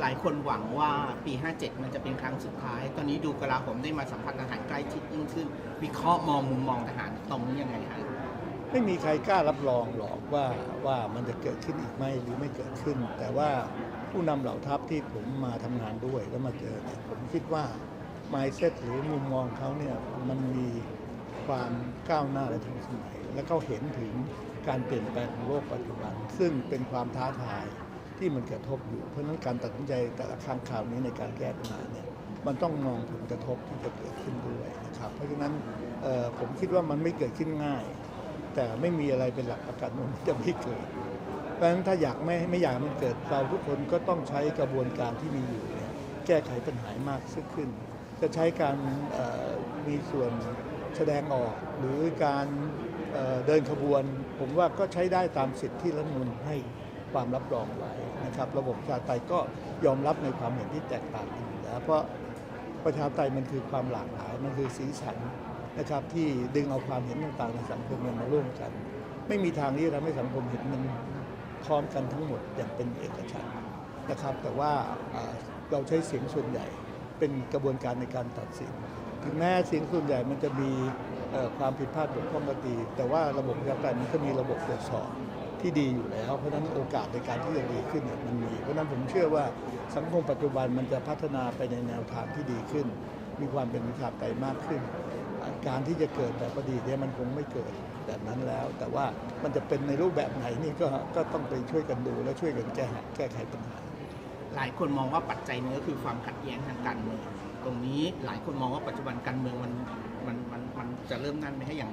หลายคนหวังว่าปี 57 มันจะเป็นครั้งสุดท้าย ตอนนี้ดูกลาผมได้มาสัมผัสทหารใกล้ชิดยิ่งขึ้น วิเคราะห์มองมุมมองทหารตรงนี้ยังไงฮะไม่มีใครกล้ารับรองหรอกว่าว่ามันจะเกิดขึ้นอีกไหมหรือไม่เกิดขึ้น แต่ว่าผู้นำเหล่าทัพที่ผมมาทำงานด้วยแล้วมาเจอเนี่ยผมคิดว่า mindset หรือมุมมองเขาเนี่ยมันมีความก้าวหน้าและทันสมัย และเขาเห็นถึงการเปลี่ยนแปลงของโลกปัจจุบัน ซึ่งเป็นความท้าทาย ที่มันกระทบอยู่ เพราะฉะนั้นการตัดสินใจแต่ละครั้งคราวนี้ในการแก้ปัญหาเนี่ยมันต้องมองผลกระทบที่จะเกิดขึ้นด้วยนะครับเพราะฉะนั้นผมคิดว่ามันไม่เกิดขึ้นง่าย แต่ไม่มีอะไรเป็นหลักประกันว่ามันจะไม่เกิด เพราะฉะนั้นถ้าอยากไม่ไม่อยากมันเกิดเราทุกคนก็ต้องใช้กระบวนการที่มีอยู่เนี่ยแก้ไขปัญหามากขึ้น จะใช้การมีส่วนแสดงออกหรือการเดินขบวน ผมว่าก็ใช้ได้ตามสิทธิที่รัฐมนูลให้ ความรับรองไว้นะครับ ระบบประชาธิปไตยก็ยอมรับในความเห็นที่แตกต่างกันอยู่แล้วเพราะประชาธิปไตยมันคือความหลากหลายมันคือสีสันนะครับ ที่ดึงเอาความเห็นต่างๆในสังคมมาร่วมกัน ไม่มีทางที่จะทำให้สังคมเห็นมันพร้อมกันทั้งหมดอย่างเป็นเอกฉันท์นะครับ แต่ว่าเราใช้เสียงส่วนใหญ่เป็นกระบวนการในการตัดสิน ถึงแม้เสียงส่วนใหญ่มันจะมีความผิดพลาดบกพร่องก็ดีแต่ว่าระบบประชาธิปไตยมันก็มีระบบตรวจสอบ ที่ดีอยู่แล้ว เพราะฉะนั้นโอกาสในการที่จะดีขึ้นเนี่ยมันมี เพราะฉะนั้นผมเชื่อว่าสังคมปัจจุบันมันจะพัฒนาไปในแนวทางที่ดีขึ้น มีความเป็นประชาธิปไตยมากขึ้น การที่จะเกิดแบบพอดีเนี่ยมันคงไม่เกิดแบบนั้นแล้ว แต่ว่ามันจะเป็นในรูปแบบไหนนี่ก็ก็ต้องไปช่วยกันดูและช่วยกันแก้แก้ไขปัญหา หลายคนมองว่าปัจจัยหนึงก็คือความขัดแย้งทางการเมืองตรงนี้หลายคนมองว่าปัจจุบันการเมืองมันมันมันมันจะเริ่มนั่นไหมให้อย่าง